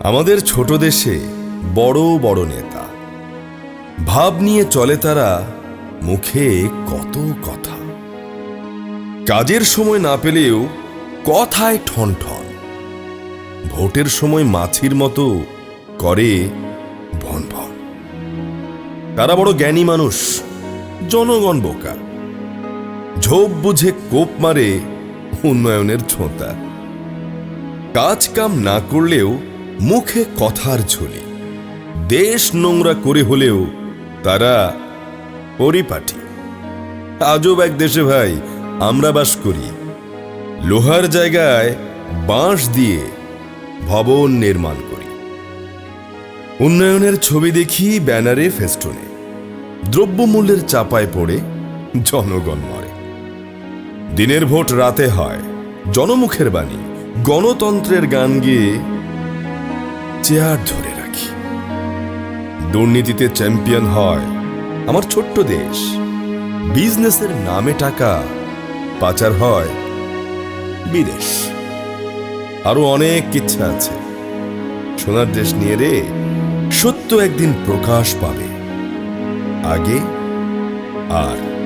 আমাদের ছোট দেশে বড় বড় নেতা। ভাব নিয়ে চলে তারা মুখে কত কথা। কাজের সময় না পেলেও কথায় ঠন ঠন। ভোটের সময় মাছির মতো করে ভন ভন। তারা বড় জ্ঞানী মানুষ, জনগণ বোকা। ঝোপ বুঝে কোপ মারে উন্নয়নের ছোঁতা। কাজ কাম না করলেও মুখে কথার ঝুলি। দেশ নোংরা করে হলেও তারা পরিপাটি। আজব এক দেশে ভাই, আমরা বাস করি। লোহার জায়গায় বাঁশ দিয়ে ভবন নির্মাণ করি। উন্নয়নের ছবি দেখি ব্যানারে, ফেস্টুনে। দ্রব্যমূল্যের চাপায় পড়ে জনগণ মরে। দিনের ভোট রাতে হয়, জনমুখের বাণী। গণতন্ত্রের গান গেয়ে চেয়ার ধরে রাখি। দুর্নীতিতে চ্যাম্পিয়ন হয় আমার ছোট্ট দেশ। বিজনেসের নামে টাকা, পাচার হয় বিদেশ। আরও অনেক ইচ্ছা আছে। সোনার দেশ নিয়ে রে, সত্য একদিন প্রকাশ পাবে। আগে আর